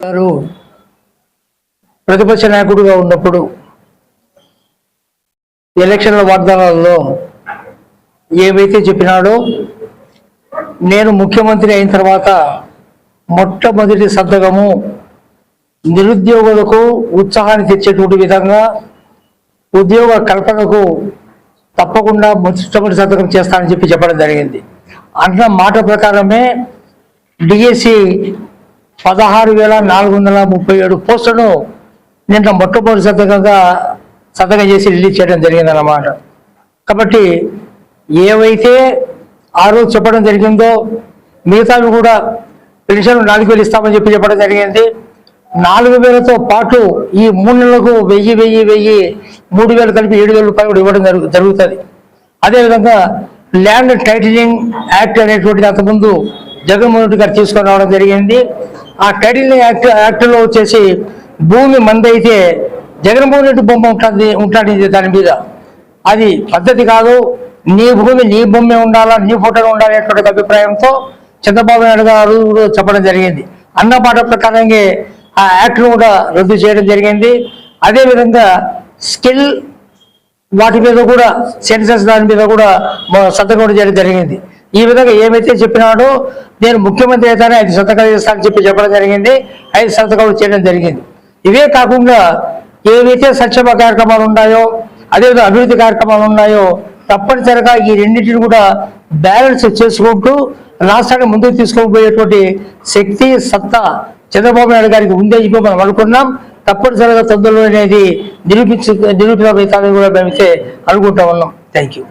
గారు ప్రతిపక్ష నాయకుడిగా ఉన్నప్పుడు ఎలక్షన్ల వాగ్దానాల్లో ఏవైతే చెప్పినాడో నేను ముఖ్యమంత్రి అయిన తర్వాత మొట్టమొదటి సంతకము నిరుద్యోగులకు ఉత్సాహాన్ని తెచ్చేటువంటి విధంగా ఉద్యోగ కల్పనకు తప్పకుండా మొట్టమొదటి సంతకం చేస్తానని చెప్పి చెప్పడం జరిగింది. అన్న మాట ప్రకారమే డిఎస్సి పదహారు వేల నాలుగు వందల ముప్పై ఏడు పోస్టులను నిన్న మొట్టమొదటి సంతకంగా సంతకం చేసి రిలీజ్ చేయడం జరిగిందన్నమాట. కాబట్టి ఏవైతే ఆ రోజు చెప్పడం జరిగిందో మిగతావి కూడా పెన్షన్ నాలుగు వేలు ఇస్తామని చెప్పి చెప్పడం జరిగింది. నాలుగు వేలతో పాటు ఈ మూడు నెలలకు వెయ్యి వెయ్యి వెయ్యి మూడు వేలు కలిపి ఏడు వేల రూపాయలు కూడా ఇవ్వడం జరుగు జరుగుతుంది. అదేవిధంగా ల్యాండ్ టైటిలింగ్ యాక్ట్ అనేటువంటిది అంతకుముందు జగన్మోహన్ రెడ్డి గారు తీసుకొని రావడం జరిగింది. ఆ టైటిలింగ్ యాక్ట్ యాక్ట్లో వచ్చేసి భూమి మందైతే జగన్మోహన్ రెడ్డి బొమ్మ ఉంటుంది ఉంటుంది దాని మీద. అది పద్ధతి కాదు. నీ భూమి నీ బొమ్మే ఉండాలా నీ ఫోటోలో ఉండాలి అనేటువంటి అభిప్రాయంతో చంద్రబాబు నాయుడు గారు చెప్పడం జరిగింది. అన్న మాట ప్రకారంగా ఆ యాక్ట్ను కూడా రద్దు చేయడం జరిగింది. అదేవిధంగా స్కిల్ వాటి మీద కూడా సెన్సెస్ దాని మీద కూడా సంతకం చేయడం జరిగింది. ఈ విధంగా ఏమైతే చెప్పినాడో నేను ముఖ్యమంత్రి అయితేనే ఐదు సంతకాలు చేస్తానని చెప్పి చెప్పడం జరిగింది. ఐదు సంతకాలు చేయడం జరిగింది. ఇవే కాకుండా ఏవైతే సంక్షేమ కార్యక్రమాలు ఉన్నాయో అదేవిధంగా అభివృద్ధి కార్యక్రమాలు ఉన్నాయో తప్పనిసరిగా ఈ రెండింటిని కూడా బ్యాలెన్స్ చేసుకుంటూ రాష్ట్రాన్ని ముందుకు తీసుకోబోయేటువంటి శక్తి సత్తా చంద్రబాబు నాయుడు గారికి ఉందే ఇప్పుడు మనం అనుకున్నాం తప్పనిసరిగా తొందరలో అనేది నిరూపించు నిరూపితమవుతామని కూడా మేమైతే అనుకుంటా ఉన్నాం. Thank you